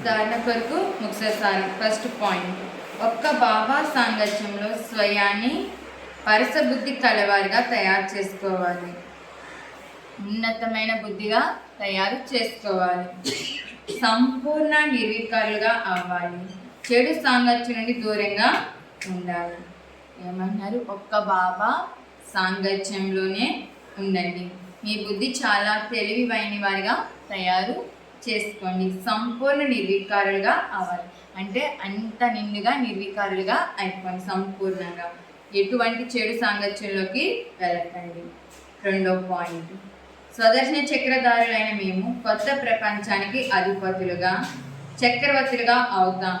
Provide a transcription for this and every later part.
ఉదాహరణ కొరకు ముఖ్యసారం first point ఒక్క బాబా సాంగత్యంలో స్వయాన్ని పరసబుద్ధి కలవారిగా తయారు చేసుకోవాలి. ఉన్నతమైన బుద్ధిగా తయారు చేసుకోవాలి. సంపూర్ణ నిర్వికారులుగా అవ్వాలి. చెడు సాంగత్యం నుండి దూరంగా ఉండాలి. ఏమన్నారు? ఒక్క బాబా సాంగత్యంలోనే ఉండండి. మీ బుద్ధి చాలా తెలివివైన వారిగా తయారు చేసుకోండి. సంపూర్ణ నిర్వికారులుగా అవ్వాలి. అంటే అంత నిండుగా నిర్వికారులుగా అయిపోండి సంపూర్ణంగా. ఎటువంటి చెడు సాంగత్యంలోకి వెళ్ళకండి. రెండో పాయింట్. స్వదర్శన చక్రధారులైన మేము కొత్త ప్రపంచానికి అధిపతులుగా చక్రవర్తులుగా అవుతాం.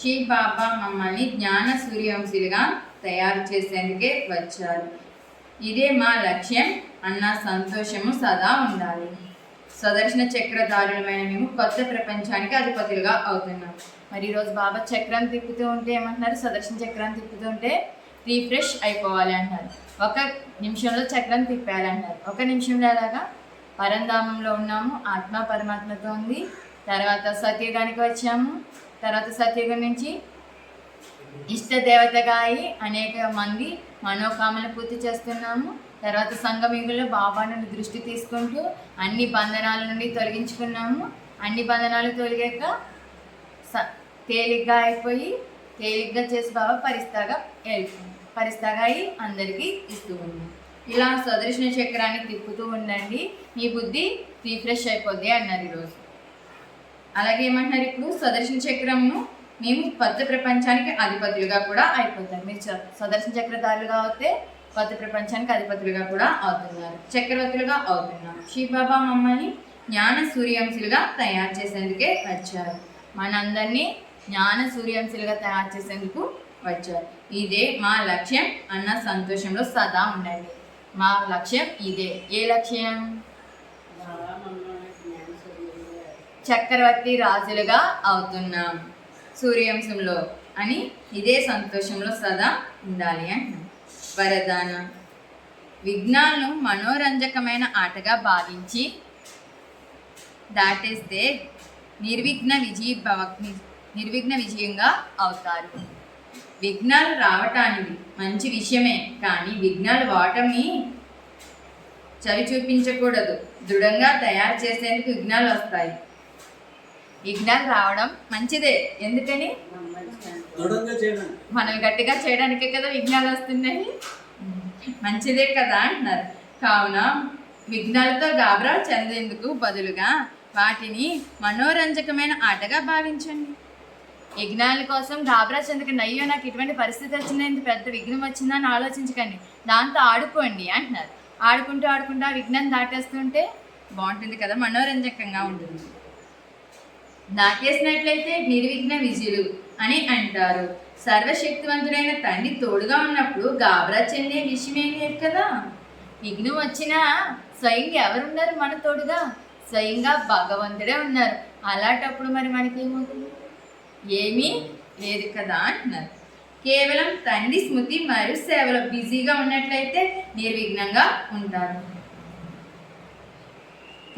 శ్రీ బాబా మమ్మల్ని జ్ఞాన సూర్యవంశులుగా తయారు చేసేందుకే వచ్చారు. ఇదే మా లక్ష్యం అన్న సంతోషము సదా ఉండాలి. సదర్శన చక్రధారులమైన మేము కొత్త ప్రపంచానికి అధిపతులుగా అవుతున్నాం. మరి ఈరోజు బాబా చక్రం తిప్పుతూ ఉంటే ఏమంటున్నారు? సదర్శన చక్రం తిప్పుతూ ఉంటే రీఫ్రెష్ అయిపోవాలి అంటారు ఒక నిమిషంలో చక్రం తిప్పాలి అంటారు ఒక నిమిషంలో ఎలాగా? పరంధామంలో ఉన్నాము ఆత్మ పరమాత్మతో ఉంది. తర్వాత సత్యుగానికి వచ్చాము. తర్వాత సత్యుగం నుంచి ఇష్ట దేవతగా అయి అనేక మంది మనోకామలు పూర్తి చేస్తున్నాము. తర్వాత సంగమయుగంలో బాబాను దృష్టి తీసుకుంటూ అన్ని బంధనాల నుండి తొలగించుకున్నాము. అన్ని బంధనాలు తొలగాక స తేలిగ్గా అయిపోయి తేలిగ్గా చేసి బాబా పరిస్తాగా వెళ్తుంది పరిస్తాగా అయి అందరికీ ఇస్తూ ఉన్నాం ఇలా సదృష్ణ చక్రాన్ని తిప్పుతూ ఉండండి. మీ బుద్ధి రీఫ్రెష్ అయిపోద్ది అన్నారు ఈరోజు. అలాగే ఏమంటున్నారు ఇప్పుడు? సదర్శన చక్రంను మేము కొత్త ప్రపంచానికి అధిపతులుగా కూడా అయిపోతాం. మీరు చ- సదర్శన చక్రధారులుగా అవుతే కొత్త ప్రపంచానికి అధిపతులుగా కూడా అవుతున్నారు. చక్రవర్తులుగా అవుతున్నారు శివబాబా మమ్మల్ని జ్ఞాన సూర్యాంశులుగా తయారు చేసేందుకే వచ్చారు. మనందరినీ జ్ఞాన సూర్యాంశులుగా తయారు చేసేందుకు వచ్చారు. ఇదే మా లక్ష్యం అన్న సంతోషంలో సదా ఉండండి. మా లక్ష్యం ఇదే. ఏ లక్ష్యం? చక్రవర్తి రాజులుగా అవుతున్నాం. సూర్యాంశంలో అని ఇదే సంతోషంలో సదా ఉండాలి అంటున్నాం. వరదాన. విఘ్నాలను మనోరంజకమైన ఆటగా భావించి దాటేస్తే నిర్విఘ్న విజయ నిర్విఘ్న విజయంగా అవుతారు. విఘ్నాలు రావటానికి మంచి విషయమే కానీ విఘ్నాలు వాటమి చవి చూపించకూడదు దృఢంగా తయారు చేసేందుకు విఘ్నాలు వస్తాయి. విఘ్నాలు రావడం మంచిదే. ఎందుకని? మనం గట్టిగా చేయడానికే కదా విఘ్నాలు వస్తున్నాయి. మంచిదే కదా అంటున్నారు. కావున విఘ్నాలతో గాబరా చెందేందుకు బదులుగా వాటిని మనోరంజకమైన ఆటగా భావించండి. విఘ్నాల కోసం గాబరా చెందకండి అయ్యో నాకు ఇటువంటి పరిస్థితి వచ్చింది? ఇంత పెద్ద విఘ్నం వచ్చిందా అని ఆలోచించకండి. దాంతో ఆడుకోండి అంటున్నారు. ఆడుకుంటూ ఆడుకుంటూ ఆ విఘ్నం దాటేస్తుంటే బాగుంటుంది కదా మనోరంజకంగా ఉంటుంది. దాటేసినట్లయితే నిర్విఘ్న విజయులు అని అంటారు. సర్వశక్తివంతుడైన తండ్రి తోడుగా ఉన్నప్పుడు గాబరా చెందే విషయమే లేదు కదా? విఘ్నం వచ్చినా స్వయంగా ఎవరున్నారు మన తోడుగా? స్వయంగా భగవంతుడే ఉన్నారు. అలాంటప్పుడు మరి మనకేమవుతుంది? ఏమీ లేదు కదా అంటున్నారు. కేవలం తండ్రి స్మృతి మరియు సేవలో బిజీగా ఉన్నట్లయితే నిర్విఘ్నంగా ఉంటారు.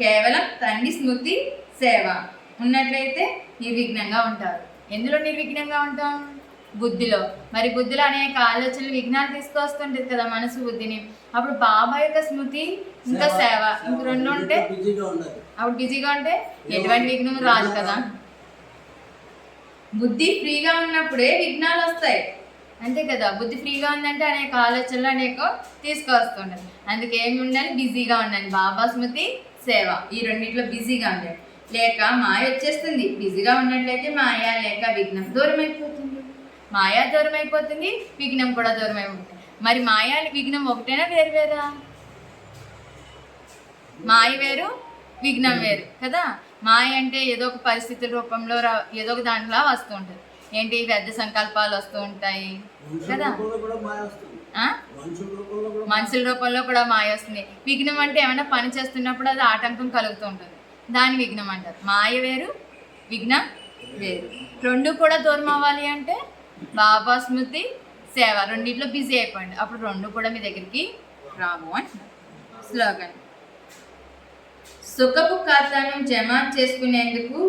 కేవలం తండ్రి స్మృతి సేవ. ఉన్నట్లయితే నిర్విఘ్నంగా ఉంటారు. ఎందులో నిర్విఘ్నంగా ఉంటాం? బుద్ధిలో. మరి బుద్ధిలో అనేక ఆలోచనలు విఘ్నాలు తీసుకొస్తుంటుంది కదా మనసు బుద్ధిని. అప్పుడు బాబా యొక్క స్మృతి ఇంకా సేవ. ఇంక రెండు ఉంటే అప్పుడు బిజీగా ఉంటే ఎటువంటి విఘ్నం రాదు కదా. బుద్ధి ఫ్రీగా ఉన్నప్పుడే విఘ్నాలు వస్తాయి. అంతే కదా. బుద్ధి ఫ్రీగా ఉందంటే అనేక ఆలోచనలు అనేక తీసుకొస్తుంటాయి అందుకే ఏమి ఉండాలి? బిజీగా ఉండాలి. బాబా స్మృతి సేవ. ఈ రెండిట్లో బిజీగా ఉండాలి. లేక మాయ వచ్చేస్తుంది. బిజీగా ఉన్నట్లయితే మాయ లేక విఘ్నం దూరం అయిపోతుంది మాయా దూరం అయిపోతుంది విఘ్నం కూడా దూరం అయిపోతుంది మరి మాయా విఘ్నం ఒకటేనా వేరు వేరా? మాయ వేరు విఘ్నం వేరు కదా? మాయ అంటే ఏదో ఒక పరిస్థితి రూపంలో రా- ఏదో ఒక దాంట్లో వస్తూ ఉంటుంది. ఏంటి? పెద్ద సంకల్పాలు వస్తూ ఉంటాయి కదా? మనుషుల రూపంలో కూడా మాయ వస్తుంది. విఘ్నం అంటే ఏమైనా పని చేస్తున్నప్పుడు అది ఆటంకం కలుగుతూ ఉంటుంది. దాని విఘ్నం అంటారు. మాయ వేరు విఘ్నం వేరు. రెండు కూడా దూరం అవ్వాలి అంటే బాబా స్మృతి సేవ. రెండిట్లో బిజీ అయిపోయింది అప్పుడు రెండు కూడా మీ దగ్గరికి రాము అంటున్నారు. స్లోగన్ సుఖపు ఖాతాను జమ చేసుకునేందుకు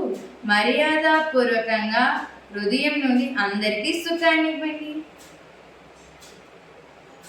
మర్యాదపూర్వకంగా హృదయం నుండి అందరికీ సుఖాన్ని ఇవ్వండి.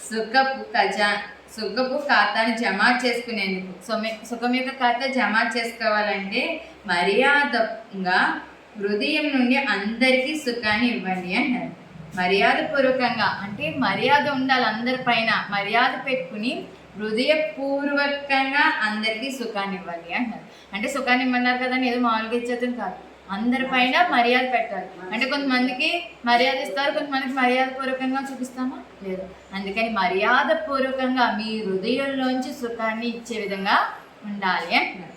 సుఖపు ఖజా సుఖపు ఖాతాను జమ చేసుకునేందుకు. సుమ- సుఖం యొక్క ఖాతా జమ చేసుకోవాలంటే మర్యాదగా హృదయం నుండి అందరికీ సుఖాన్ని ఇవ్వండి అన్నారు. మర్యాదపూర్వకంగా అంటే మర్యాద ఉండాలి అందరి పైన. మర్యాద పెట్టుకుని హృదయపూర్వకంగా అందరికీ సుఖాన్ని ఇవ్వాలి అన్నారు. అంటే సుఖాన్ని ఇమ్మన్నారు కదా అని ఏదో మామూలుగా ఇచ్చేది కాదు. అందరి పైన మర్యాద పెట్టాలి. అంటే కొంతమందికి మర్యాద ఇస్తారు కొంతమందికి మర్యాద పూర్వకంగా చూపిస్తామా? లేదు. అందుకని మర్యాద పూర్వకంగా మీ హృదయంలోంచి సుఖాన్ని ఇచ్చే విధంగా ఉండాలి అంటున్నారు.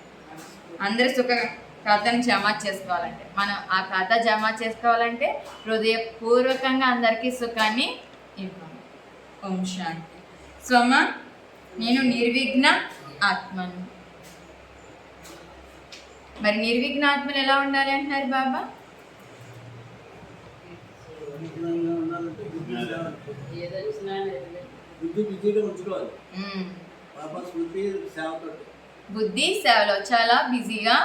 అందరి సుఖ ఖాతాను జమ చేసుకోవాలంటే మనం ఆ ఖాతా జమ చేసుకోవాలంటే హృదయపూర్వకంగా అందరికీ సుఖాన్ని ఇవ్వాలి. ఓం శాంతి. స్వమ నేను నిర్విఘ్న ఆత్మను. మరి నిర్విఘ్న ఆత్మలు ఎలా ఉండాలి అంటున్నారు బాబా అనుకూలంగా ఉండాలంటే బుద్ధి సేవ. బుద్ధి బిజీగా ఉంచుకోవాలి. పాప స్మృతి సేవతో బుద్ధి సేవలో చాలా బిజీగా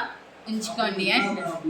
ఉంచుకోండి